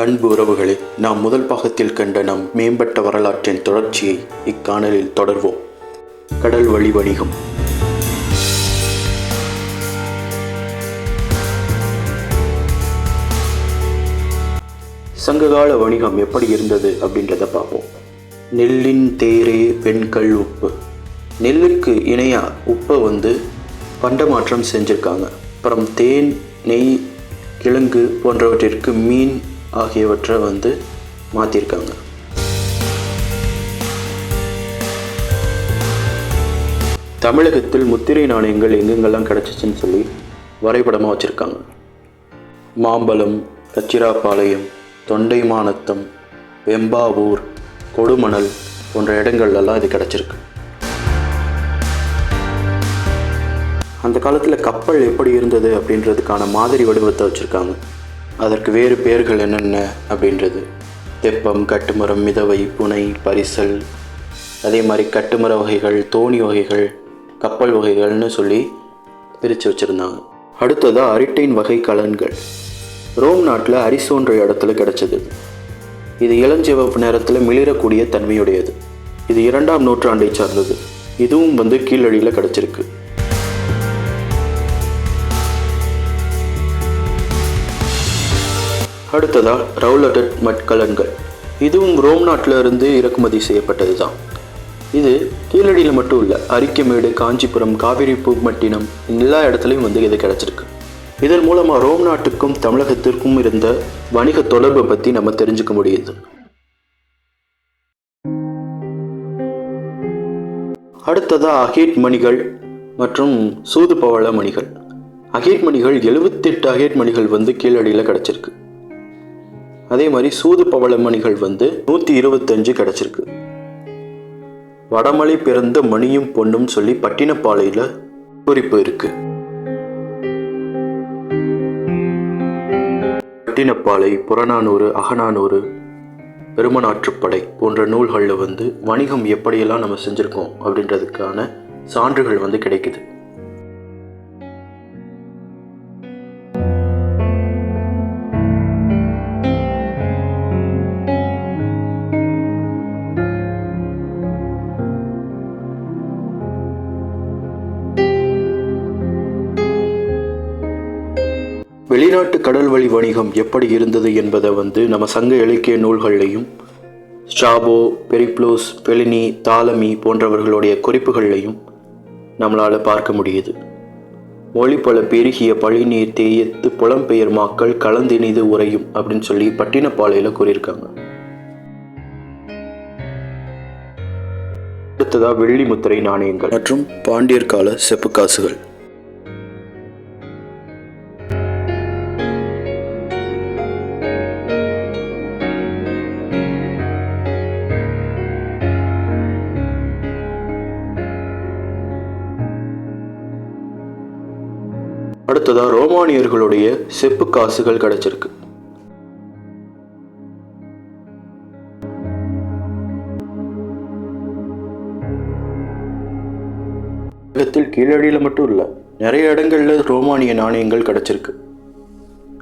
அன்பு உறவுகளே நாம் முதல் பாகத்தில் கண்ட நம் மேம்பட்ட வரலாற்றின் தொடர்ச்சியை இக்காணலில் தொடர்வோம். கடல் வழி வணிகம். சங்ககால வணிகம் எப்படி இருந்தது அப்படின்றத பார்ப்போம். நெல்லின் தேரே வெண்கல் உப்பு. நெல்லுக்கு இணையாக உப்பை வந்து பண்டமாற்றம் செஞ்சுருக்காங்க. அப்புறம் தேன் நெய் கிழங்கு போன்றவற்றிற்கு மீன் ஆகியவற்றை வந்து மாற்றிருக்காங்க தமிழகத்தில் முத்திரை நாணயங்கள் எங்கெங்கெல்லாம் கிடச்சிச்சின்னு சொல்லி வரைபடமாக வச்சுருக்காங்க. மாம்பலம் கச்சிராப்பாளையம் தொண்டைமானத்தம் வெம்பாவூர் கொடுமணல் போன்ற இடங்கள்லாம் இது கிடச்சிருக்கு. அந்த காலத்தில் கப்பல் எப்படி இருந்தது அப்படின்றதுக்கான மாதிரி வடிவத்தை வச்சுருக்காங்க. அதற்கு வேறு பெயர்கள் என்னென்ன அப்படின்றது? தெப்பம் கட்டுமரம் மிதவை புனை பரிசல். அதே மாதிரி கட்டுமர வகைகள் தோணி வகைகள் கப்பல் வகைகள்னு சொல்லி பிரித்து வச்சுருந்தாங்க. அடுத்ததாக அரிட்டைன் வகை கலன்கள். ரோம் நாட்டில் அரிசோன்ற இடத்துல கிடச்சிது. இது இளஞ்சிவப்பு நேரத்தில் மிளிரக்கூடிய தன்மையுடையது. இது இரண்டாம் நூற்றாண்டை சார்ந்தது. இதுவும் வந்து கீழடியில் கிடச்சிருக்கு. அடுத்ததாக ரவுலட்டட் மட்கலன்கள். இதுவும் ரோம் நாட்டில் இருந்து இறக்குமதி செய்யப்பட்டது தான் இது கீழடியில் மட்டும் இல்லை அரிக்கமேடு காஞ்சிபுரம் காவிரி பூமட்டினம் எல்லா இடத்துலையும் வந்து இது கிடச்சிருக்கு. இதன் மூலமாக ரோம் நாட்டுக்கும் தமிழகத்திற்கும் இருந்த வணிக தொடர்பை பற்றி நம்ம தெரிஞ்சுக்க முடியுது. அடுத்ததாக அகேட் மணிகள் மற்றும் சூது பவள மணிகள். அகேட் மணிகள் எழுபத்தெட்டு அகேட் மணிகள் வந்து கீழடியில் கிடச்சிருக்கு. அதே மாதிரி சூது பவள மணிகள் வந்து நூற்றி இருபத்தஞ்சு கிடச்சிருக்கு. வடமலை பிறந்த மணியும் பொண்ணும் சொல்லி பட்டினப்பாளையில் குறிப்பு இருக்கு. பட்டினப்பாலை புறநானூறு அகநானூறு பெருமநாற்றுப்படை போன்ற நூல்களில் வந்து வணிகம் எப்படியெல்லாம் நம்ம செஞ்சுருக்கோம் அப்படின்றதுக்கான சான்றுகள் வந்து கிடைக்குது. வெளிநாட்டு கடல் வழி வணிகம் எப்படி இருந்தது என்பதை வந்து நம்ம சங்க இலக்கிய நூல்கள்லையும் ஸ்ட்ராபோ பெரிப்ளோஸ் பெலினி தாலமி போன்றவர்களுடைய குறிப்புகள்லையும் நம்மளால் பார்க்க முடியுது. மொழி பல பெருகிய பழிநீர் தேயத்து புலம்பெயர் மாக்கள் கலந்தினிது உறையும் அப்படின்னு சொல்லி பட்டினப்பாளையில் கூறியிருக்காங்க. அடுத்ததா வெள்ளி முத்திரை நாணயங்கள். மற்றும் பாண்டியர் கால செப்பு ரோமானியர்களுடைய செப்பு காசுகள் கிடைச்சிருக்கு. உலகத்தில் கீழடியில் மட்டும் இல்லை நிறைய இடங்கள்ல ரோமானிய நாணயங்கள் கிடைச்சிருக்கு.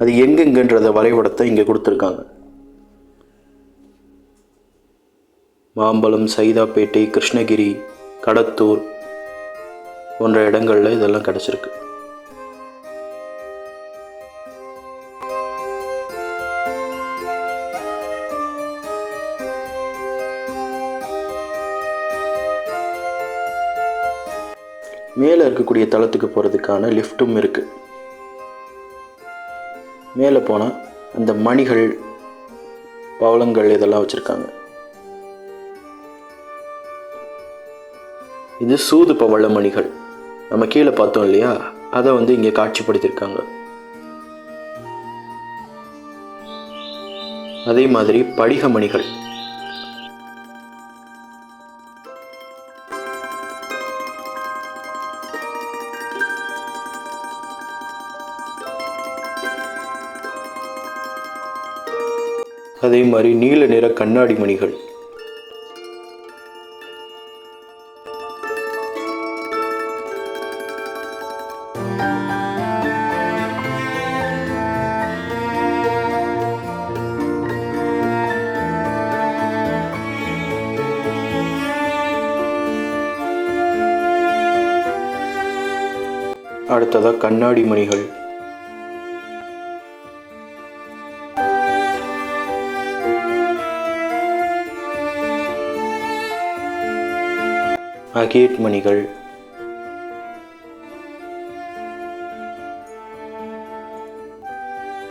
அது எங்கெங்கன்றத வரைபடத்தை இங்கே கொடுத்துருக்காங்க. மாம்பலம் சைதாப்பேட்டை கிருஷ்ணகிரி கடத்தூர் போன்ற இடங்கள்ல இதெல்லாம் கிடைச்சிருக்கு. மேலே இருக்கக்கூடிய தளத்துக்கு போகிறதுக்கான லிஃப்ட்டும் இருக்குது மேலே போனால் அந்த மணிகள் பவளங்கள் இதெல்லாம் வச்சுருக்காங்க. இது சூது பவள மணிகள். நம்ம கீழே பார்த்தோம் இல்லையா? அதை வந்து இங்கே காட்சிப்படுத்தியிருக்காங்க. அதே மாதிரி படிக மணிகள். மாதிரி நீல நிற கண்ணாடி மணிகள். அடுத்ததாக கண்ணாடி மணிகள். அகேட் மணிகள்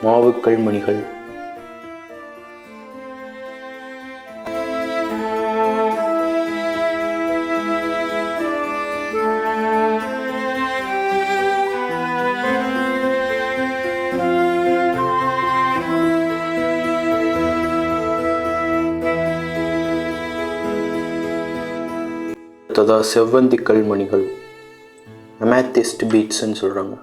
மாவுக்கல் மணிகள் அடுத்ததா செவ்வந்தி கல்மணிகள். அமேத்திஸ்ட் பீட்ஸ்ன்னு சொல்கிறாங்க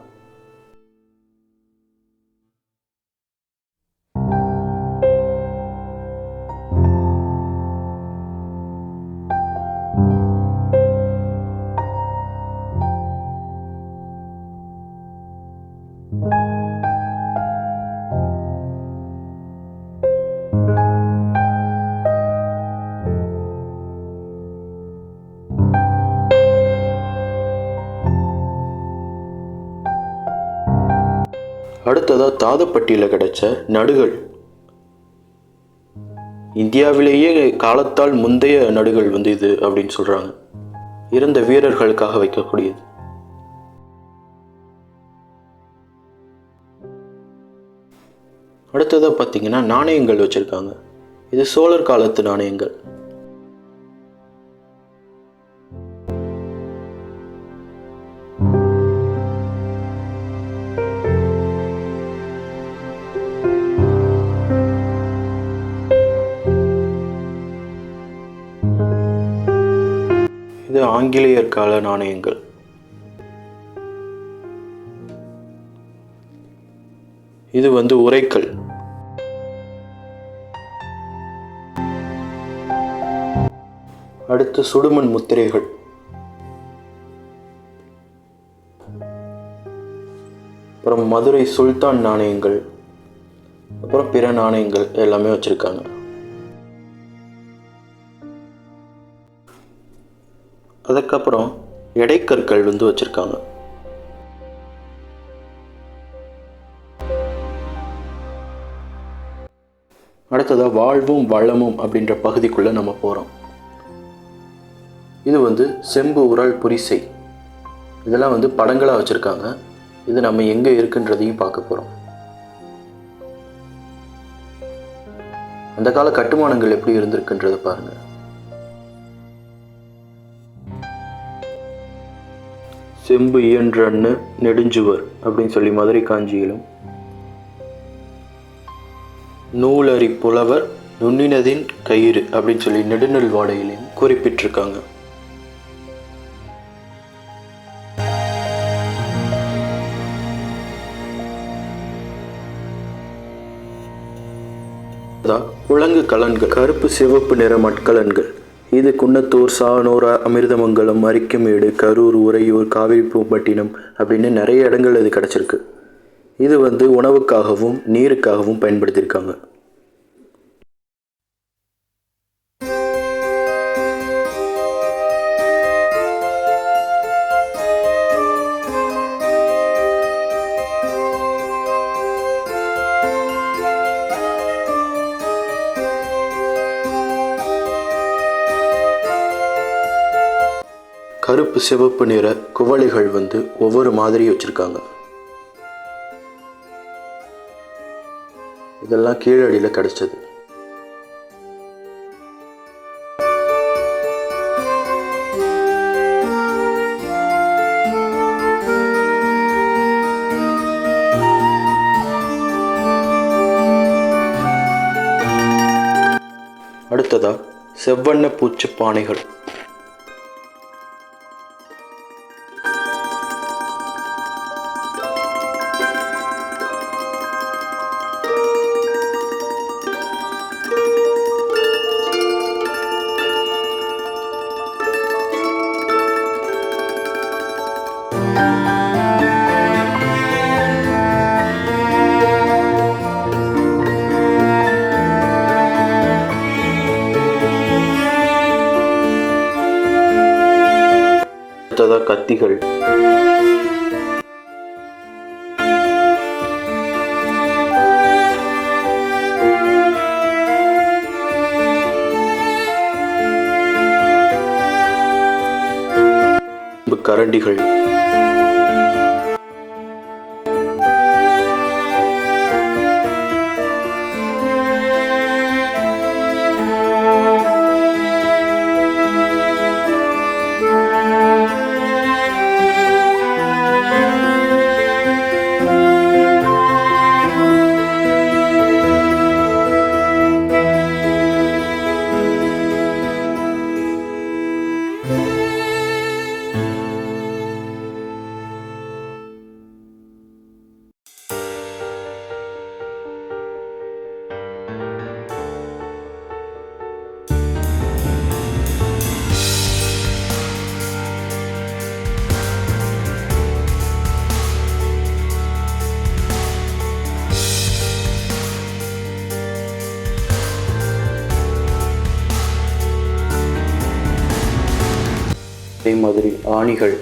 அடுத்ததாக தாதப்பட்டியில் கிடைச்ச நடுகள். இந்தியாவிலேயே காலத்தால் முந்தைய நடுகள் வந்து இது அப்படின்னு சொல்கிறாங்க இறந்த வீரர்களுக்காக வைக்கக்கூடியது. அடுத்ததாக பார்த்தீங்கன்னா நாணயங்கள் வச்சுருக்காங்க. இது சோழர் காலத்து நாணயங்கள். ஆங்கிலேயர் கால நாணயங்கள். இது வந்து உரைக்கல். அடுத்து சுடுமண் முத்திரைகள். அப்புறம் மதுரை சுல்தான் நாணயங்கள். அப்புறம் பிற நாணயங்கள் எல்லாமே வச்சுருக்காங்க. அதுக்கப்புறம் எடைக்கற்கள் வந்து வச்சுருக்காங்க. அடுத்ததாக வாழ்வும் வளமும் அப்படின்ற பகுதிக்குள்ளே நம்ம போகிறோம் இது வந்து செம்பு உரல் புரிசை. இதெல்லாம் வந்து படங்களாக வச்சுருக்காங்க. இது நம்ம எங்கே இருக்குன்றதையும் பார்க்க போகிறோம் அந்த கால கட்டுமானங்கள் எப்படி இருந்திருக்குன்றதை பாருங்கள் செம்பு இயன்றன்னு நெடுஞ்சுவர் அப்படின்னு சொல்லி மதுரை காஞ்சியிலும். நூலறி புலவர் நுண்ணினதின் கயிறு அப்படின்னு சொல்லி நெடுநெல் வாடையிலையும் குறிப்பிட்டிருக்காங்க. குழங்கு கலன்கள் கருப்பு சிவப்பு நிற மட்கலன்கள். இது குன்னத்தூர் சானூர் அமிர்தமங்கலம் அரிக்கமேடு கரூர் உறையூர் காவிரிப்பூம்பட்டினம் அப்படின்னு நிறைய இடங்கள் இது கிடச்சிருக்கு. இது வந்து உணவுக்காகவும் நீருக்காகவும் பயன்படுத்தியிருக்காங்க. கருப்பு சிவப்பு நிற குவளைகள் வந்து ஒவ்வொரு மாதிரி வச்சுருக்காங்க. இதெல்லாம் கீழடியில் கிடைச்சது. அடுத்ததா செவ்வண்ண பூச்சு பானைகள் கரண்டிகள் மாதிரி ஆணிகள்.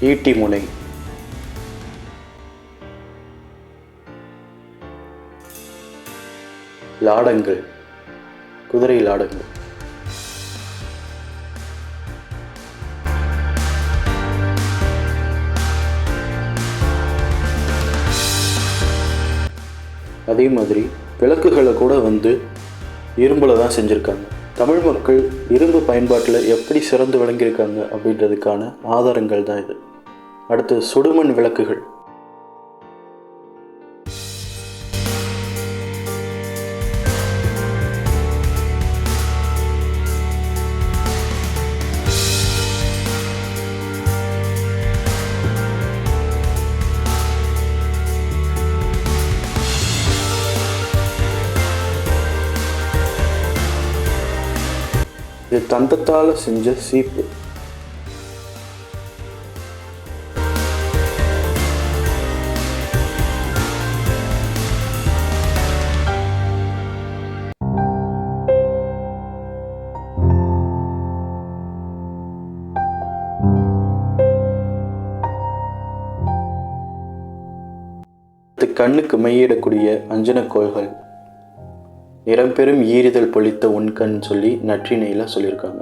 ஈட்டி முனை. லாடங்கள். குதிரை லாடங்கள். அதே மாதிரி விளக்குகளை கூட வந்து இரும்பில் தான் செஞ்சுருக்காங்க. தமிழ் மக்கள் இரும்பு பயன்பாட்டில் எப்படி சிறந்து விளங்கியிருக்காங்க அப்படின்றதுக்கான ஆதாரங்கள் தான் இது. அடுத்து சுடுமண் விளக்குகள். இது தந்தத்தால் செஞ்ச சீப்பு. கண்ணுக்கு மையிடக்கூடிய அஞ்சனக்கோள்கள் நிறம் பெரும் ஈரிதழ் பொழித்த உண்கண் சொல்லி நற்றினையில் சொல்லியிருக்காங்க.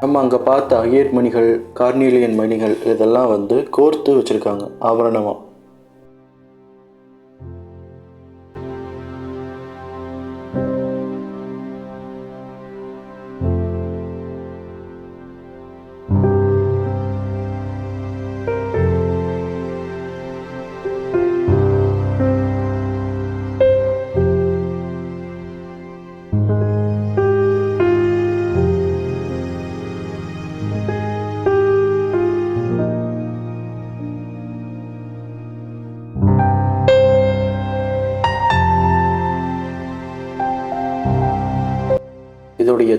நம்ம அங்கே பார்த்த அகியர் மணிகள் கார்னீலியன் மணிகள் இதெல்லாம் வந்து கோர்த்து வச்சுருக்காங்க ஆபரணமாக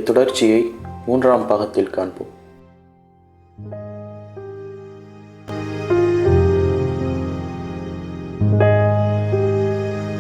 தொடர்ச்சியை மூன்றாம் பாகத்தில் காண்போம்.